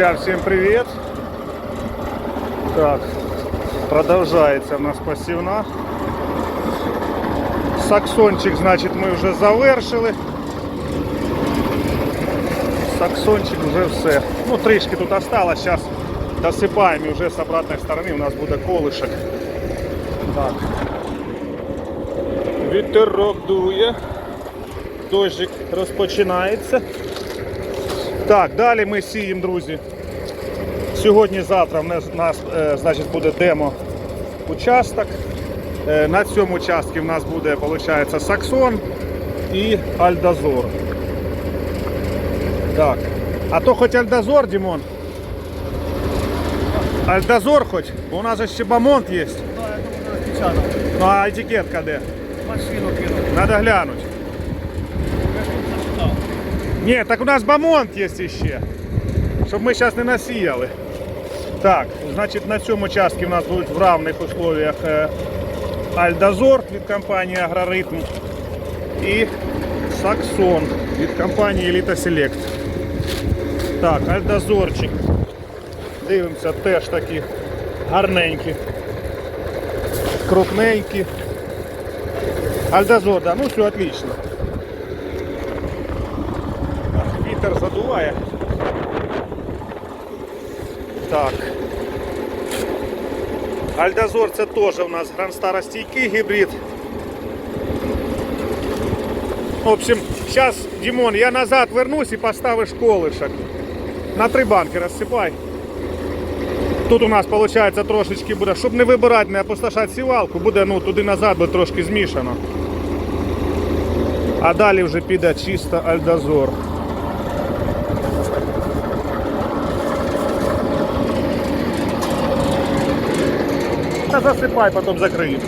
Друзья, всем привет! Так, продолжается у нас посівна. Саксончик, значить, ми вже завершили. Саксончик вже все. Ну, трішки тут осталось, зараз досипаємо і вже з обратної сторони у нас буде колишок. Так. Вітерок дує. Дощик розпочинається. Так, далі ми сіємо, друзі. Сьогодні-завтра в нас, нас е, значить, буде демо участок. Е, на цьому участку в нас буде, виходить, Саксон і Альдазор. Так. А то хоч Альдазор, Дімон. Альдазор хоч, бо у нас же ще Бамонт є. Розпечатав. Ну а етикетка де? Машину кинув. Надо глянути. Ні, так у нас бамонт є ще. Щоб ми зараз не насіяли. Так, значить на цьому участку в нас будуть в равних условиях е, Альдазор від компанії Агроритм і Саксон від компанії Еліта Селект. Так, Альдазорчик. Дивимося, теж такі гарненькі. Крупненькі. Альдазор, да, ну все отлично. Вітер задуває. Так. Альдазор це теж у нас гранстаростійкий гібрид. В общем, зараз, Дімон, я назад вернусь і поставиш колишок. На три банки розсипай. Тут у нас виходить трошечки буде, щоб не вибирати, не опустошати сівалку, буде ну, туди-назад буде трошки змішано. А далі вже піде чисто альдазор. Та засипай, потім закриємо.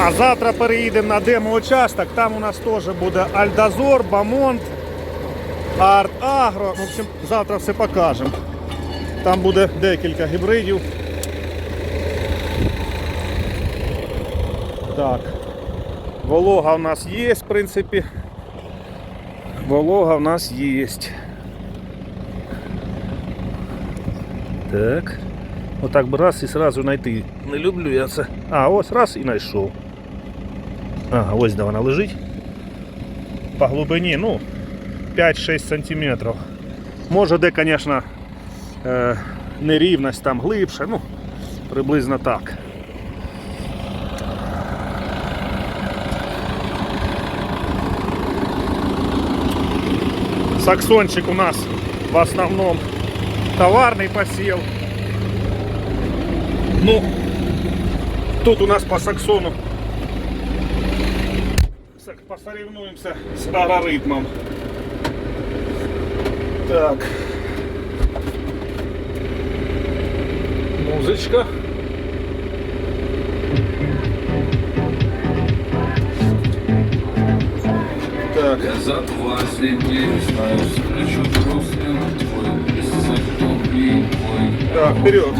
А завтра переїдемо на демо-участок, там у нас теж буде Альдазор, Бамонт, Арт Агро. В общем, завтра все покажемо. Там буде декілька гібридів. Так. Волога у нас є, в принципі. Волога у нас є. Так. Отак би раз і сразу знайти. Не люблю я це. А, ось раз і знайшов. Ага, ось де вона лежить. По глибині, ну, 5-6 сантиметрів. Може де, звісно, е, нерівність там глибше, ну, приблизно так. Саксончик у нас в основном товарный посев. Ну, тут у нас по саксону Сак- посоревнуемся с агроритмом. Так. Музычка. Так. Я за последний знаю, встречу просто твой кто твой Так, вперед.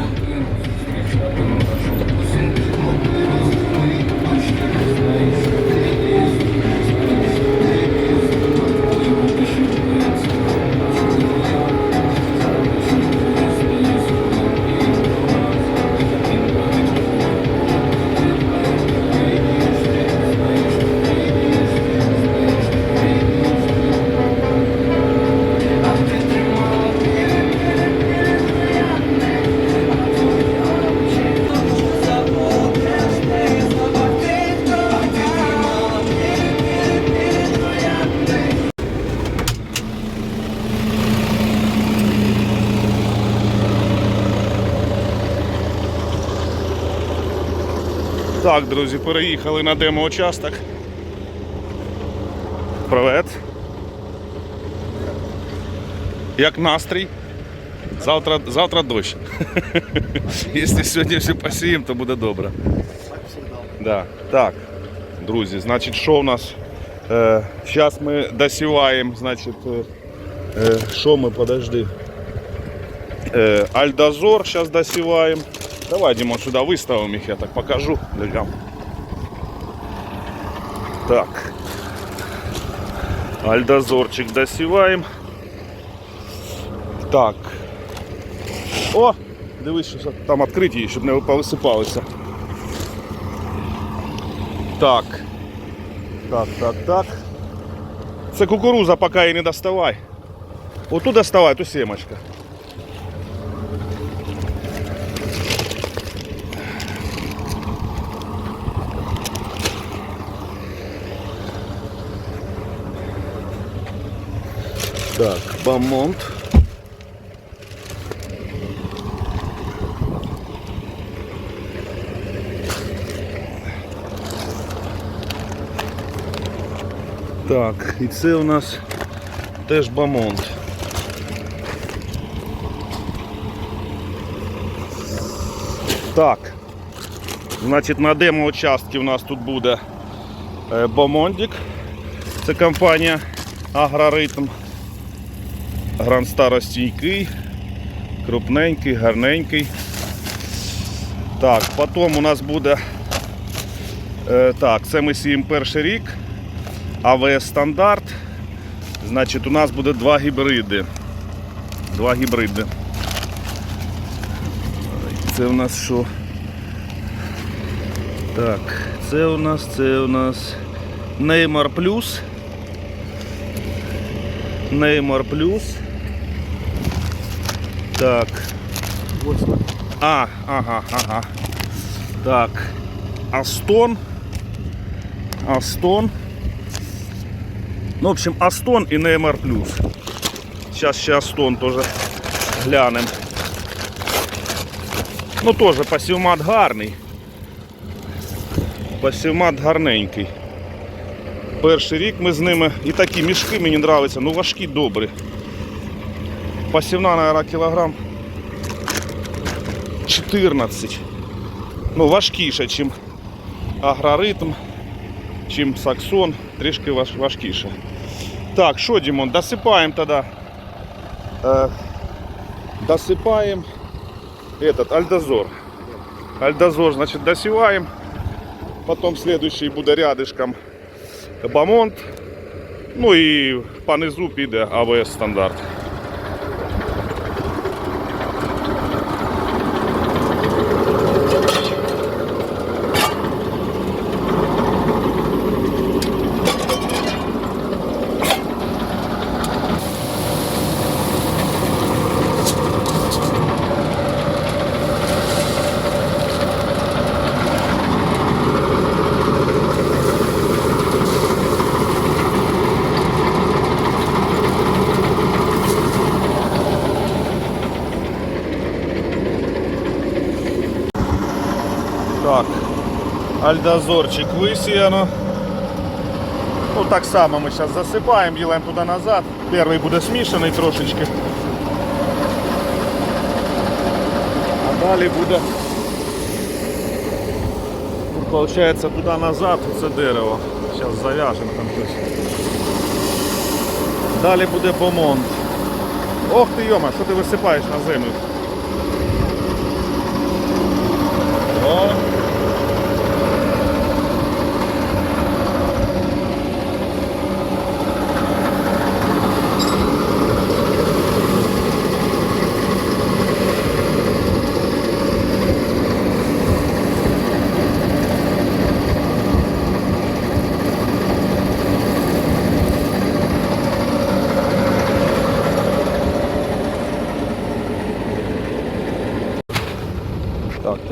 Так, друзі, переїхали на демо-участок. Привет. Як настрій? Завтра, завтра дощ. Якщо сьогодні все посіємо, то буде добре. Да. Так, друзі, значить, що в нас? Е, Зараз ми досіваємо, значить, е, е, що ми, подожди. Альдозор сейчас досеваем. Давай, Димон, сюда выставим их, я так покажу людям. Так. Альдозорчик досіваємо. Так. О! Дивись, що там відкриті, щоб не повисипалися. Так. Так, так, так. Це кукуруза, поки її не доставай. Оту доставай, ту семочка. Так, бамонт. Так, і це у нас теж бамонт. Так. Значить, на демо участки у нас тут буде е, бомондик. Це компанія Агроритм. Гранд старостійкий, крупненький, гарненький. Так, потім у нас буде. Е, так, це ми сіємо перший рік. АВС стандарт. Значить, у нас буде два гібриди. Два гібриди. Це у нас що? Так, це у нас, це у нас Неймар Плюс. Неймар Плюс. Так. Восьма. А, ага, ага. Так. Астон. Астон. Ну, в общем, Астон и Неймар Плюс. Сейчас ще Астон тоже глянем. Ну, тоже пасівмат гарний. Пасівмат гарненький. Перший рік ми з ними. І такі мішки мені подобаються, ну важкі добрі. Пасівна, наверное, кілограм 14. Ну, важкіше, чим агроритм, чим саксон, трішки важ, важкіше. Так, що, Дімон, досипаємо тоді. Е, досипаємо этот альдозор. Альдозор, значить, досіваємо. Потім следующий буде рядышком бамонт. Ну і по низу піде АВС стандарт. Альдозорчик висіяно. Ну так само ми зараз засипаємо, ділаємо туди назад. Перший буде смішаний трошечки. А далі буде. Ну, Получається туди назад це дерево. Зараз зав'яжемо там щось. Далі буде бомонд. Ох ти йома, що ти висипаєш на землю?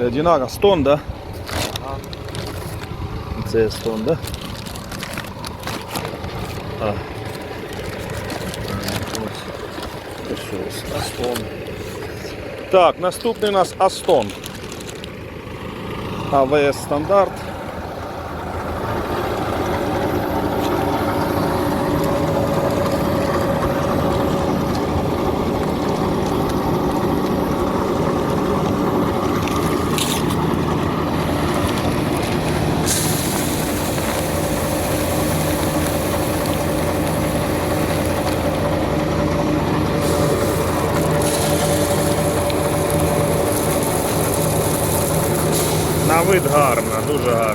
Це одинара, стон, да? Це стон, да? А. Ось. Ось ось, Астон. Так, наступний у нас Астон. АВС стандарт. Дуже гарна.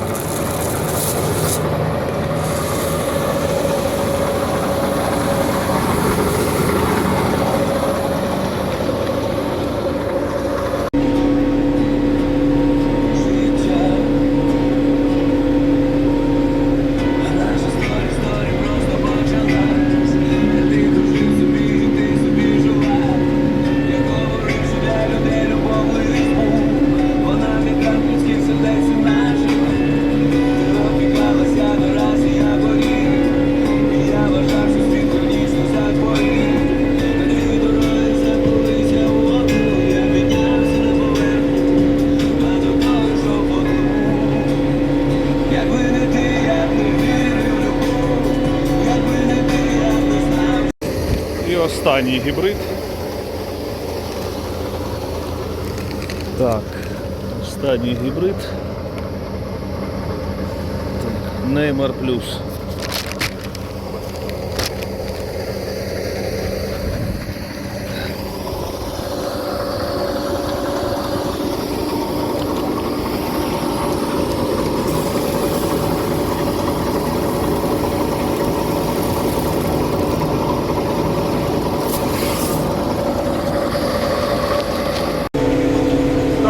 Останній гібрид. Так, останній гібрид. Неймар плюс.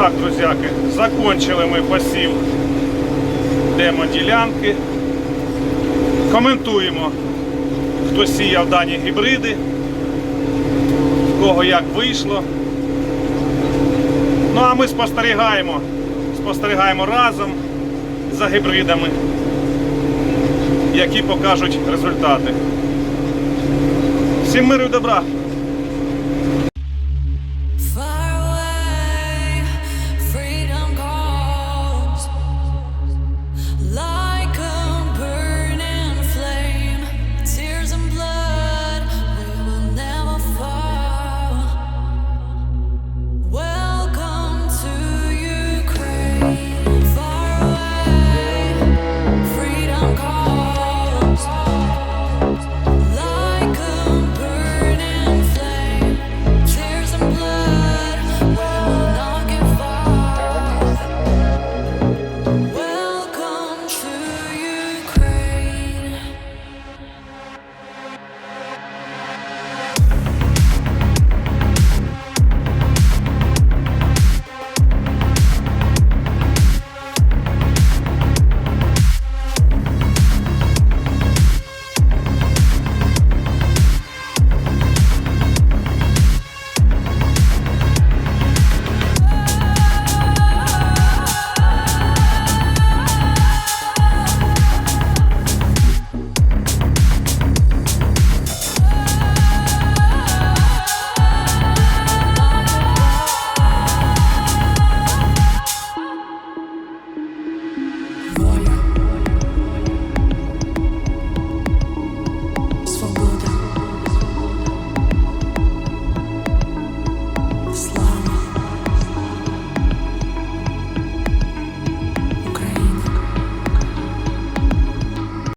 Так, друзяки, закончили ми посів демо-ділянки. Коментуємо, хто сіяв дані гібриди, в кого як вийшло. Ну а ми спостерігаємо, спостерігаємо разом за гібридами, які покажуть результати. Всім миру і добра!